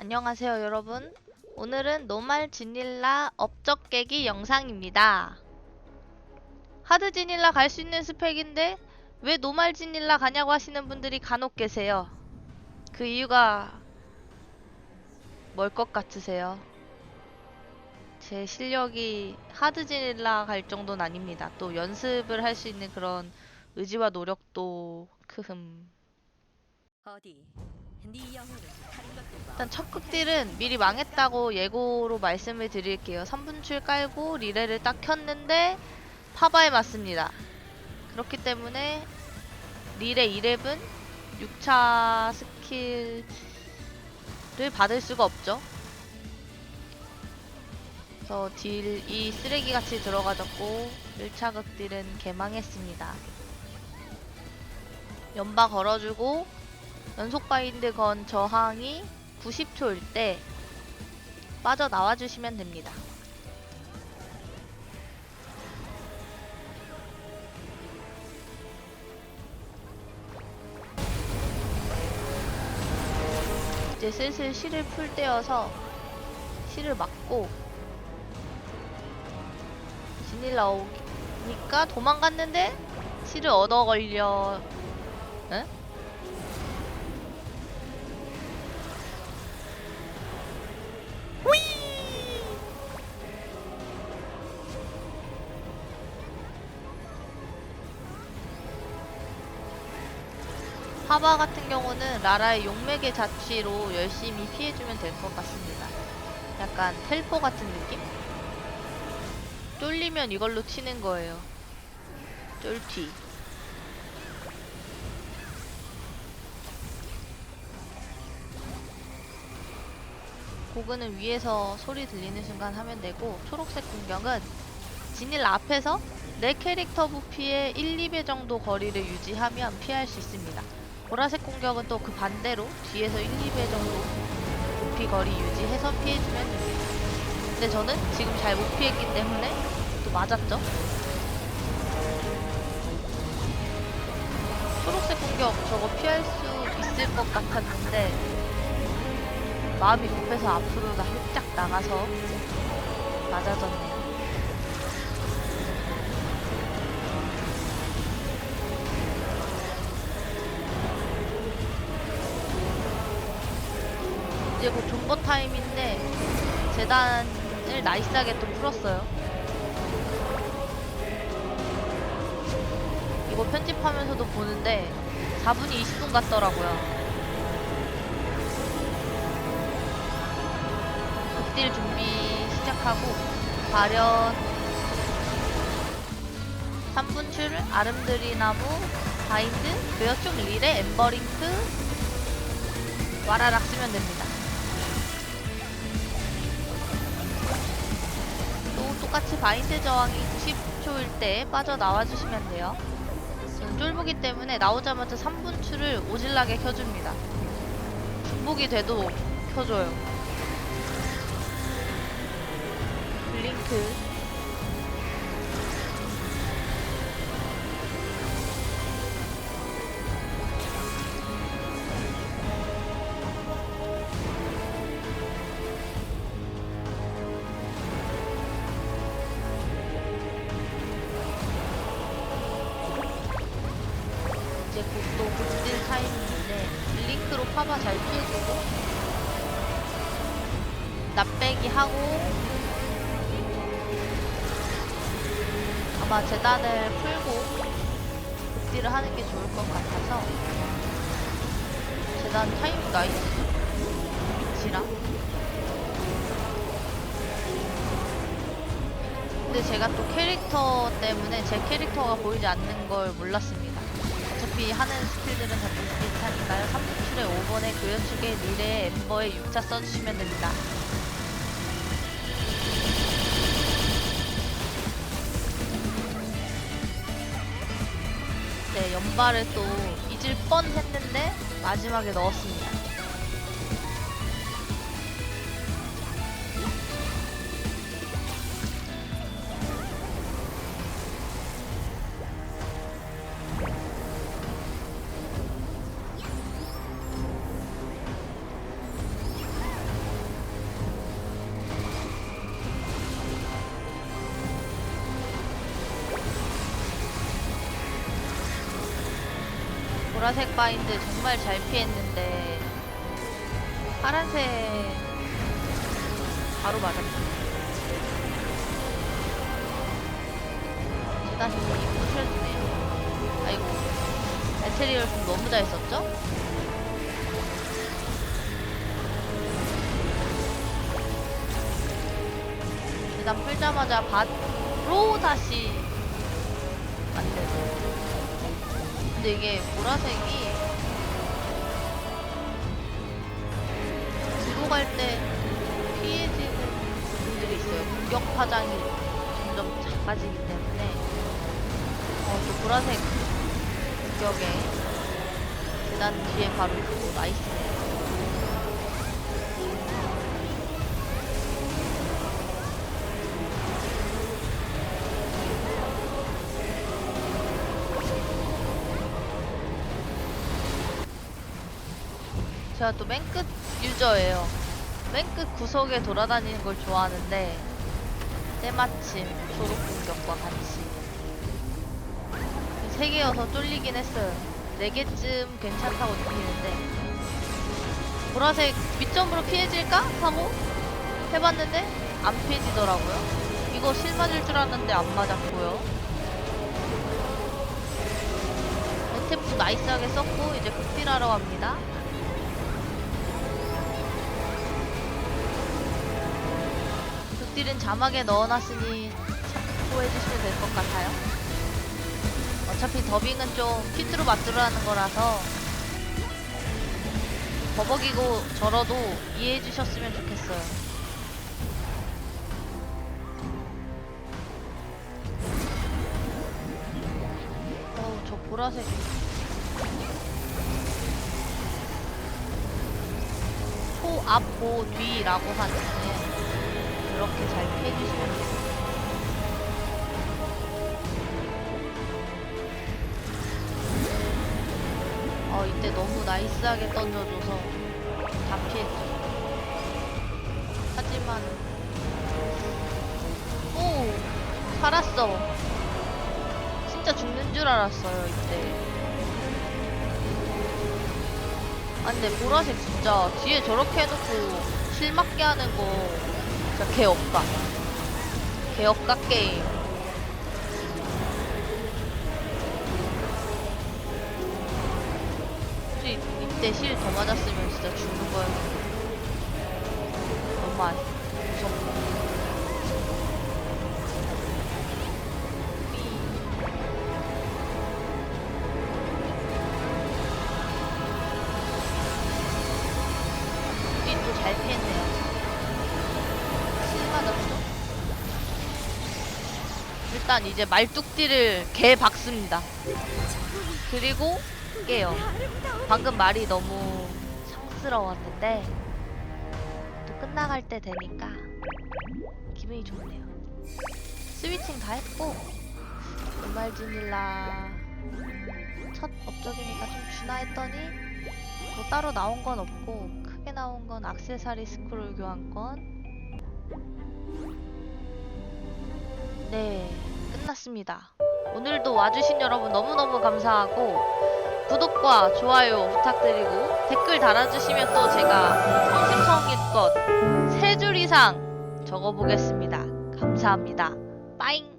안녕하세요 여러분. 오늘은 노말 지닐라 업적 깨기 영상입니다. 하드 지닐라 갈 수 있는 스펙인데 왜 노말 지닐라 가냐고 하시는 분들이 간혹 계세요. 그 이유가 뭘 것 같으세요? 제 실력이 하드 지닐라 갈 정도는 아닙니다. 또 연습을 할 수 있는 그런 의지와 노력도 크흠. 어디 일단 첫 극딜은 미리 망했다고 예고로 말씀을 드릴게요. 3분출 깔고 리레를 딱 켰는데 파바에 맞습니다. 그렇기 때문에 리레 2렙은 6차 스킬을 받을 수가 없죠. 그래서 딜이 쓰레기같이 들어가졌고 1차 극딜은 개망했습니다. 연바 걸어주고 연속 바인드 건 저항이 90초일 때 빠져나와 주시면 됩니다. 이제 슬슬 실을 풀 때여서 실을 막고 진일 나오니까 도망갔는데 실을 얻어 걸려 응? 하바 같은 경우는 라라의 용맥의 자취로 열심히 피해주면 될 것 같습니다. 약간 텔포 같은 느낌? 쫄리면 이걸로 치는 거예요. 쫄튀. 고그는 위에서 소리 들리는 순간 하면 되고 초록색 공격은 진일 앞에서 내 캐릭터 부피의 1, 2배 정도 거리를 유지하면 피할 수 있습니다. 보라색 공격은 또 그 반대로 뒤에서 1, 2배 정도 부피 거리 유지해서 피해주면 됩니다. 근데 저는 지금 잘 못 피했기 때문에 또 맞았죠? 초록색 공격 저거 피할 수 있을 것 같았는데 마음이 급해서 앞으로가 살짝 나가서 맞아졌네요. 존버 타임인데 재단을 나이스하게 또 풀었어요. 이거 편집하면서도 보는데 4분이 20분 같더라고요. 극딜 준비 시작하고 발현 3분 출 아름드리 나무 바인드 괴어축 릴에 엠버링크 와라락 쓰면 됩니다. 똑같이 바인드 저항이 90초일 때 빠져나와 주시면 돼요. 저는 쫄보기 때문에 나오자마자 3분출을 오질나게 켜줍니다. 중복이 돼도 켜줘요. 블링크 파바 잘 피해주고 납배기 하고 아마 재단을 풀고 극딜을 하는 게 좋을 것 같아서 재단 타이밍 나이스 위치랑. 근데 제가 또 캐릭터 때문에 제 캐릭터가 보이지 않는 걸 몰랐습니다 어차피 하는 스킬들은 다 비슷비슷하니까요 3분출에 5번에 그여축에 릴에 엠버에 6차 써주시면 됩니다 네, 연발을 또 잊을 뻔 했는데 마지막에 넣었습니다. 보라색 바인드 정말 잘 피했는데 파란색 바로 맞았네. 재단이 부셔주네요. 아이고 에테리얼 좀 너무 잘 썼죠? 재단 풀자마자 바로 다시 근데 이게 보라색이 뒤로 갈때 피해지는 분들이 있어요. 공격 파장이 점점 작아지기 때문에 어, 또 보라색 공격에 계단 뒤에 바로 있고 나이스네요. 제가 또 맨 끝 유저예요. 맨 끝 구석에 돌아다니는 걸 좋아하는데 때마침 초록 공격과 같이 세 개여서 쫄리긴 했어요. 네 개쯤 괜찮다고 느끼는데 보라색 밑점으로 피해질까 하고 해봤는데 안 피해지더라고요. 이거 실 맞을 줄 알았는데 안 맞았고요. 엔테프 나이스하게 썼고 이제 극딜하러 갑니다. 극딜은 자막에 넣어놨으니 참고해 주시면 될 것 같아요. 어차피 더빙은 좀 퀴트로 맞들어 하는 거라서 버벅이고 저러도 이해해 주셨으면 좋겠어요. 어우, 저 보라색. 소, 앞, 보, 뒤라고 하는데 이렇게 잘 피해주시면 돼요. 어, 이때 너무 나이스하게 던져줘서 다 피했죠. 하지만, 오! 살았어. 진짜 죽는 줄 알았어요, 이때. 아, 근데 보라색 진짜 뒤에 저렇게 해놓고 실맞게 하는 거 진짜 개업가. 개업가 게임. 혹시 이때 실 더 맞았으면 진짜 죽는 거였는데. 너무 안- 무섭 일단 이제 말뚝띠를 개 박습니다. 그리고 깨요. 방금 말이 너무 상스러웠는데 또 끝나갈 때 되니까 기분이 좋네요. 스위칭 다 했고 노말지닐라 첫 업적이니까 좀 주나 했더니 뭐 따로 나온 건 없고 크게 나온 건 악세사리 스크롤 교환권 네 끝났습니다. 오늘도 와주신 여러분 너무너무 감사하고 구독과 좋아요 부탁드리고 댓글 달아주시면 또 제가 성심성의껏 세 줄 이상 적어보겠습니다. 감사합니다. 빠잉!